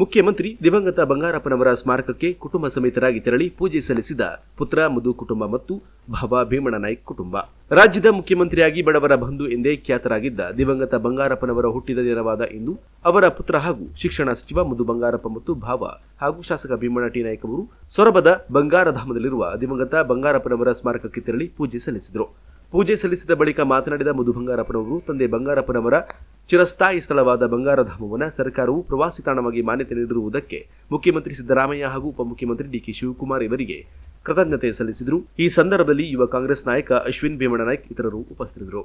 ಮುಖ್ಯಮಂತ್ರಿ ದಿವಂಗತ ಬಂಗಾರಪ್ಪನವರ ಸ್ಮಾರಕಕ್ಕೆ ಕುಟುಂಬ ಸಮೇತರಾಗಿ ತೆರಳಿ ಪೂಜೆ ಸಲ್ಲಿಸಿದ ಪುತ್ರ, ಮಧು ಕುಟುಂಬ ಮತ್ತು ಭಾವ ಭೀಮಣ್ಣ ನಾಯ್ಕ ಕುಟುಂಬ. ರಾಜ್ಯದ ಮುಖ್ಯಮಂತ್ರಿಯಾಗಿ ಬಡವರ ಬಂಧು ಎಂದೇ ಖ್ಯಾತರಾಗಿದ್ದ ದಿವಂಗತ ಬಂಗಾರಪ್ಪನವರ ಹುಟ್ಟಿದ ದಿನವಾದ ಇಂದು ಅವರ ಪುತ್ರ ಹಾಗೂ ಶಿಕ್ಷಣ ಸಚಿವ ಮಧು ಬಂಗಾರಪ್ಪ ಮತ್ತು ಭಾವ ಹಾಗೂ ಶಾಸಕ ಭೀಮಣ್ಣ ಟಿ. ನಾಯ್ಕ ಅವರು ಸೊರಬದ ಬಂಗಾರಧಾಮದಲ್ಲಿರುವ ದಿವಂಗತ ಬಂಗಾರಪ್ಪನವರ ಸ್ಮಾರಕಕ್ಕೆ ತೆರಳಿ ಪೂಜೆ ಸಲ್ಲಿಸಿದರು. ಪೂಜೆ ಸಲ್ಲಿಸಿದ ಬಳಿಕ ಮಾತನಾಡಿದ ಮಧು ಬಂಗಾರಪ್ಪನವರು, ತಂದೆ ಬಂಗಾರಪ್ಪನವರ ಚಿರಸ್ಥಾಯಿ ಸ್ಥಳವಾದ ಬಂಗಾರಧಾಮವನ್ನು ಸರ್ಕಾರವು ಪ್ರವಾಸಿ ತಾಣವಾಗಿ ಮಾನ್ಯತೆ ನೀಡಿರುವುದಕ್ಕೆ ಮುಖ್ಯಮಂತ್ರಿ ಸಿದ್ದರಾಮಯ್ಯ ಹಾಗೂ ಉಪಮುಖ್ಯಮಂತ್ರಿ ಡಿಕೆ ಶಿವಕುಮಾರ್ ಇವರಿಗೆ ಕೃತಜ್ಞತೆ ಸಲ್ಲಿಸಿದರು. ಈ ಸಂದರ್ಭದಲ್ಲಿ ಯುವ ಕಾಂಗ್ರೆಸ್ ನಾಯಕ ಅಶ್ವಿನ್ ಭೀಮಣ್ಣ ನಾಯ್ಕ್ ಇತರರು ಉಪಸ್ಥಿತರಿದ್ದರು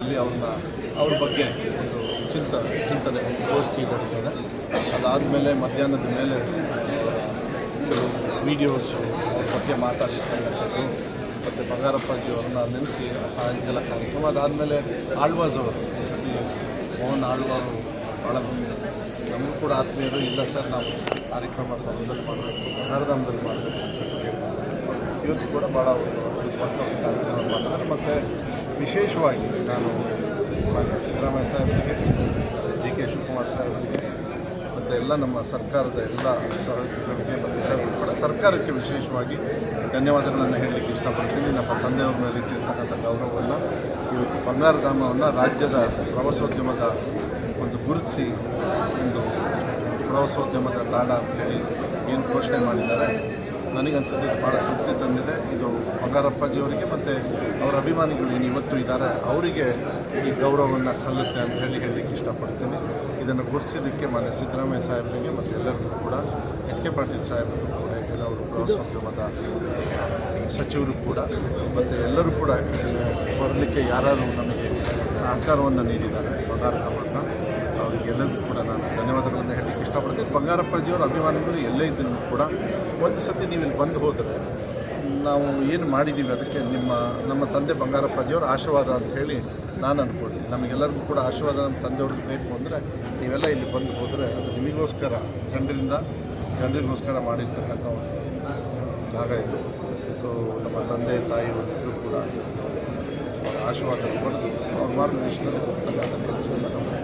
ಅಲ್ಲಿ ಅವ್ರನ್ನ ಅವ್ರ ಬಗ್ಗೆ ಒಂದು ಚಿಂತ ಚಿಂತನೆ ಗೋಷ್ಠಿ ನಡೀತದೆ ಅದಾದಮೇಲೆ ಮಧ್ಯಾಹ್ನದ ಮೇಲೆ ಕೆಲವು ವೀಡಿಯೋಸು ಅವ್ರ ಬಗ್ಗೆ ಮಾತಾಡಿರ್ತಕ್ಕಂಥದ್ದು, ಮತ್ತು ಬಂಗಾರಪ್ಪಾಜಿ ಅವ್ರನ್ನ ನೆನೆಸಿ ಸಾಯಂಕಾಲ ಕಾರ್ಯಕ್ರಮ. ಅದಾದಮೇಲೆ ಆಳ್ವಾಸ್ ಅವರು, ಈ ಸತಿ ಮೋಹನ್ ಆಳ್ವಾರು ಭಾಳ ನಮಗೂ ಕೂಡ ಆತ್ಮೀಯರು, ಇಲ್ಲ ಸರ್, ನಾವು ಕಾರ್ಯಕ್ರಮ ಸ್ವರ್ಣದಲ್ಲಿ ಮಾಡಬೇಕು ಬಂಗಾರಧಾಮದಲ್ಲಿ ಮಾಡಬೇಕು. ಇವತ್ತು ಕೂಡ ಭಾಳ ಒಂದು ಕಾರ್ಯಕ್ರಮ ಮಾಡ್ತಾರೆ. ಮತ್ತು ವಿಶೇಷವಾಗಿ ನಾನು ಮಾನ್ಯ ಸಿದ್ದರಾಮಯ್ಯ ಸಾಹೇಬರಿಗೆ ಡಿ ಕೆ ಶಿವಕುಮಾರ್ ಸಾಹೇಬರಿಗೆ ಮತ್ತು ಎಲ್ಲ ನಮ್ಮ ಸರ್ಕಾರದ ಎಲ್ಲ ಸಹೋದ್ಯೋಗಿಗಳಿಗೆ ಮತ್ತು ಕೂಡ ಸರ್ಕಾರಕ್ಕೆ ವಿಶೇಷವಾಗಿ ಧನ್ಯವಾದಗಳನ್ನು ಹೇಳಲಿಕ್ಕೆ ಇಷ್ಟಪಡ್ತೀನಿ. ನಮ್ಮ ತಂದೆಯವ್ರ ಮೇಲೆ ಇಟ್ಟಿರ್ತಕ್ಕಂಥ ಗೌರವವನ್ನು ಇವತ್ತು ಬಂಗಾರಧಾಮವನ್ನು ರಾಜ್ಯದ ಪ್ರವಾಸೋದ್ಯಮದ ಒಂದು ಗುರುತಿಸಿ ಒಂದು ಪ್ರವಾಸೋದ್ಯಮದ ತಾಣ ಅಂತೇಳಿ ಏನು ಘೋಷಣೆ ಮಾಡಿದ್ದಾರೆ. ನನಗನ್ಸುತ್ತೆ, ಇದು ಭಾಳ ತೃಪ್ತಿ ತಂದಿದೆ. ಇದು ಬಂಗಾರಪ್ಪಾಜಿ ಅವರಿಗೆ ಮತ್ತು ಅವರ ಅಭಿಮಾನಿಗಳು ಏನು ಇವತ್ತು ಇದ್ದಾರೆ. ಅವರಿಗೆ ಈ ಗೌರವವನ್ನು ಸಲ್ಲುತ್ತೆ ಅಂತ ಹೇಳಿ ಹೇಳಲಿಕ್ಕೆ ಇಷ್ಟಪಡ್ತೀನಿ. ಇದನ್ನು ಗುರುತಿಸಿದ್ದಕ್ಕೆ ಮಾನ್ಯ ಸಿದ್ದರಾಮಯ್ಯ ಸಾಹೇಬರಿಗೆ ಮತ್ತು ಎಲ್ಲರಿಗೂ ಕೂಡ, ಎಚ್ ಕೆ ಪಾಟೀಲ್ ಸಾಹೇಬರು ಕೂಡ ಕೆಲವರು ಪ್ರವಾಸೋದ್ಯಮದ ಸಚಿವರು ಕೂಡ, ಮತ್ತು ಎಲ್ಲರೂ ಕೂಡ ಬರಲಿಕ್ಕೆ ಯಾರು ನಮಗೆ ಸಹಕಾರವನ್ನು ನೀಡಿದ್ದಾರೆ ಬಂಗಾರಧಾಮವನ್ನು ಅವರಿಗೆಲ್ಲರಿಗೂ ಕೂಡ ನಾನು ಧನ್ಯವಾದಗಳನ್ನು ಹೇಳಲಿಕ್ಕೆ ಇಷ್ಟಪಡ್ತೀನಿ. ಬಂಗಾರಪ್ಪಾಜಿಯವರ ಅಭಿಮಾನಿಗಳು ಎಲ್ಲೇ ಇದ್ದರೂ ಕೂಡ ಒಂದು ಸತಿ ನೀವು ಇಲ್ಲಿ ಬಂದು ಹೋದರೆ ನಾವು ಏನು ಮಾಡಿದ್ದೀವಿ ಅದಕ್ಕೆ ನಿಮ್ಮ, ನಮ್ಮ ತಂದೆ ಬಂಗಾರಪ್ಪಾಜಿಯವರ ಆಶೀರ್ವಾದ ಅಂತ ಹೇಳಿ ನಾನು ಅಂದ್ಕೊಳ್ತೀನಿ ನಮಗೆಲ್ಲರಿಗೂ ಕೂಡ ಆಶೀರ್ವಾದ ನಮ್ಮ ತಂದೆಯವ್ರಿಗೆ ಬೇಕು ಅಂದರೆ ನೀವೆಲ್ಲ ಇಲ್ಲಿ ಬಂದು ಹೋದರೆ ಅದು ನಿಮಗೋಸ್ಕರ, ಜನರಿಂದ ಜನರಿಗೋಸ್ಕರ ಮಾಡಿರ್ತಕ್ಕಂಥ ಒಂದು ಜಾಗ ಇದು. ಸೊ ನಮ್ಮ ತಂದೆ ತಾಯಿಯವರು ಕೂಡ ಆಶೀರ್ವಾದ ಪಡೆದು ಅವ್ರ ಮಾರ್ಗದರ್ಶನದಲ್ಲಿ ಹೋಗ್ತಕ್ಕಂಥ ಕೆಲಸವನ್ನು ನಾವು